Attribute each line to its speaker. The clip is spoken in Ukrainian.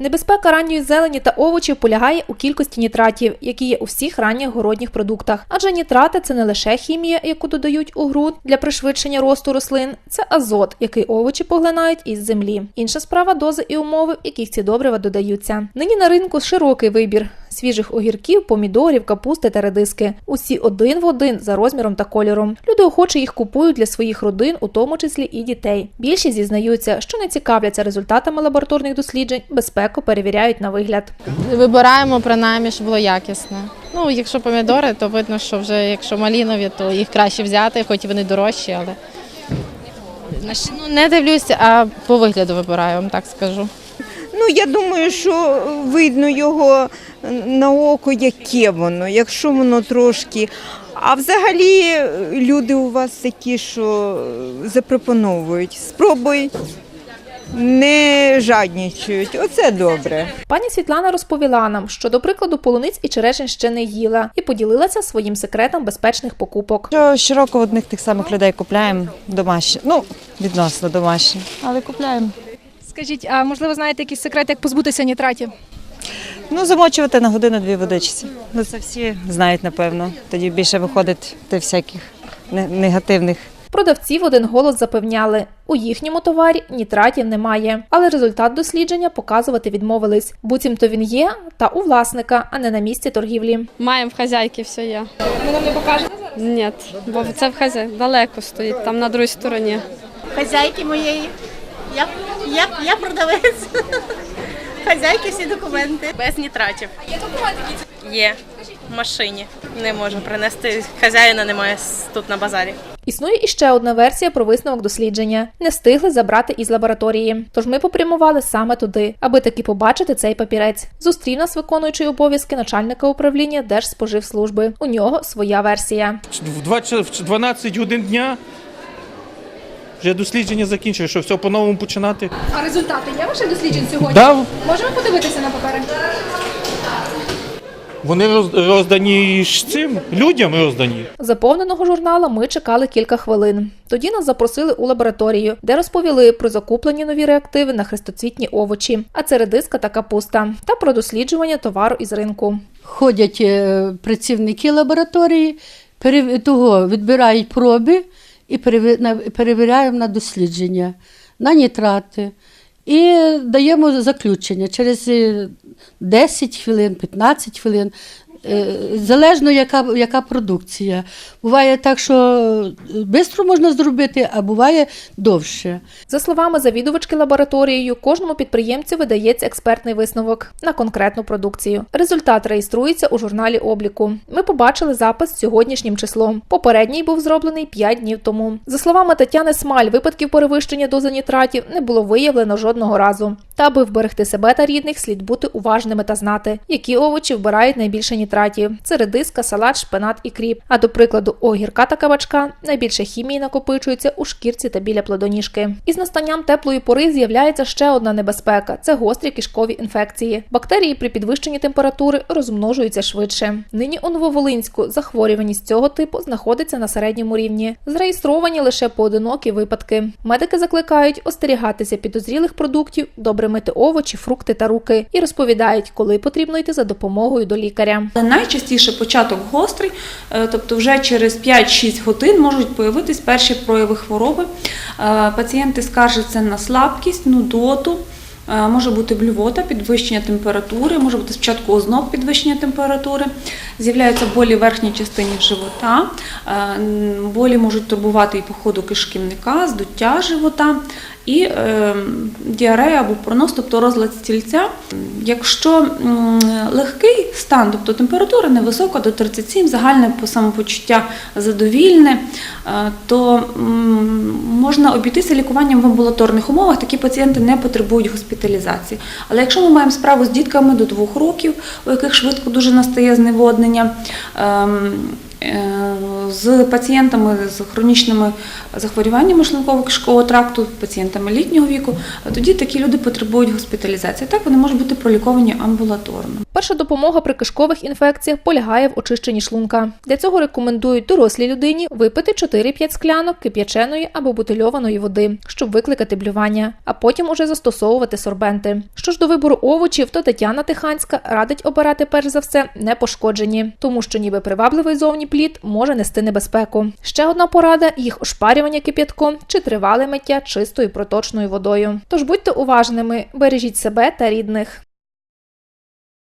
Speaker 1: Небезпека ранньої зелені та овочів полягає у кількості нітратів, які є у всіх ранніх городніх продуктах. Адже нітрати це не лише хімія, яку додають у ґрунт для пришвидшення росту рослин, це азот, який овочі поглинають із землі. Інша справа дози і умови, в яких ці добрива додаються. Нині на ринку широкий вибір. Свіжих огірків, помідорів, капусти та редиски. Усі один в один за розміром та кольором. Люди охоче їх купують для своїх родин, у тому числі і дітей. Більшість зізнаються, що не цікавляться результатами лабораторних досліджень, безпеку перевіряють на вигляд.
Speaker 2: Вибираємо принаймні, щоб було якісне. Ну, якщо помідори, то видно, що вже якщо малінові, то їх краще взяти, хоч і вони дорожчі, але ну, не дивлюся, а по вигляду вибираю, вам так скажу.
Speaker 3: Ну, я думаю, що видно його на око, яке воно, якщо воно трошки. А взагалі люди у вас такі, що запропонують. Спробуй, не жаднічують. Оце добре.
Speaker 1: Пані Світлана розповіла нам, що до прикладу полуниць і черешень ще не їла, і поділилася своїм секретом безпечних покупок.
Speaker 4: Що щороку одних тих самих людей купляємо домашні. Ну, відносно домашні, але купляємо.
Speaker 5: Скажіть, а можливо знаєте якийсь секрет, як позбутися нітратів?
Speaker 4: Ну, замочувати на годину-дві водичці. Ну, це всі знають, напевно. Тоді більше виходить тих всяких негативних.
Speaker 1: Продавці в один голос запевняли, у їхньому товарі нітратів немає, але результат дослідження показувати відмовились. Буцімто він є та у власника, а не на місці торгівлі.
Speaker 6: Маємо в хазяйки все є.
Speaker 5: Ви нам не покажете?
Speaker 6: Ні, бо це в хазяй далеко стоїть, там на другій стороні.
Speaker 7: хазяйки моєї. Я, я, я продавець. Хазяйки всі документи.
Speaker 8: Без нітратів. Є документи? Є. В машині. Не можу принести. Хазяїна немає тут на базарі.
Speaker 1: Існує іще одна версія про висновок дослідження. Не встигли забрати із лабораторії. Тож ми попрямували саме туди, аби таки побачити цей папірець. Зустрів нас виконуючий обов'язки начальника управління Держспоживслужби. У нього своя версія.
Speaker 9: в 20 в 12 годин дня вже дослідження закінчили, що все по-новому починати.
Speaker 5: А результати є ваших досліджень сьогодні?
Speaker 9: Да,
Speaker 5: Можемо подивитися на папери?
Speaker 9: вони роздані ж цим людям роздані.
Speaker 1: Заповненого журнала ми чекали кілька хвилин. Тоді нас запросили у лабораторію, де розповіли про закуплені нові реактиви на хрестоцвітні овочі, а це редиска та капуста, та про досліджування товару із ринку.
Speaker 10: ходять е, працівники лабораторії, того відбирають проби і переві- перевіряємо на дослідження, на нітрати. І даємо заключення через е, 10 хвилин, 15 хвилин. Е, Залежно, яка, яка продукція. Буває так, що швидко можна зробити, а буває довше.
Speaker 1: За словами завідувачки лабораторією, кожному підприємцю видається експертний висновок на конкретну продукцію. Результат реєструється у журналі обліку. Ми побачили запис сьогоднішнім числом. Попередній був зроблений 5 днів тому. За словами Тетяни Смаль, випадків перевищення дози нітратів не було виявлено жодного разу. Та аби вберегти себе та рідних, слід бути уважними та знати, які овочі вбирають найбільше нітратів. Це редиска, салат, шпинат і кріп. А до прикладу, огірка та кабачка найбільше хімії накопичується у шкірці та біля плодоніжки. Із настанням теплої пори з'являється ще одна небезпека це гострі кишкові інфекції. Бактерії при підвищенні температури розмножуються швидше. Нині у Нововолинську захворюваність цього типу знаходиться на середньому рівні. Зареєстровані лише поодинокі випадки. Медики закликають остерігатися підозрілих продуктів, добре мити овочі, фрукти та руки і розповідають, коли потрібно йти за допомогою до лікаря.
Speaker 11: Найчастіше початок гострий, е, тобто вже через 5-6 годин можуть появитись перші прояви хвороби. Е, Пацієнти скаржаться на слабкість, нудоту. е, Може бути блювота, підвищення температури, може бути спочатку озноб підвищення температури, з'являються болі в верхній частині живота, болі можуть турбувати і по ходу кишківника, здуття живота, і е, діарея або пронос, тобто розлад стільця. Якщо легкий стан, тобто температура невисока до 37, загальне самопочуття задовільне, е, то можна обійтися лікуванням в амбулаторних умовах. Такі пацієнти не потребують госпіталізації. Але якщо ми маємо справу з дітками до 2 років, у яких швидко дуже настає зневоднення, ем, е, з пацієнтами з хронічними захворюваннями шлунково-кишкового тракту, пацієнтами літнього віку, тоді такі люди потребують госпіталізації. Так вони можуть бути проліковані амбулаторно.
Speaker 1: Перша допомога при кишкових інфекціях полягає в очищенні шлунка. Для цього рекомендують дорослій людині випити 4-5 склянок кип'яченої або бутильованої води, щоб викликати блювання, а потім уже застосовувати сорбенти. Що ж до вибору овочів, то Тетяна Тиханська радить обирати перш за все непошкоджені, тому що ніби привабливий зовні плід може нести небезпеку. Ще одна порада їх ошпарювання кип'ятком чи тривале миття чистою проточною водою. Тож будьте уважними, бережіть себе та рідних.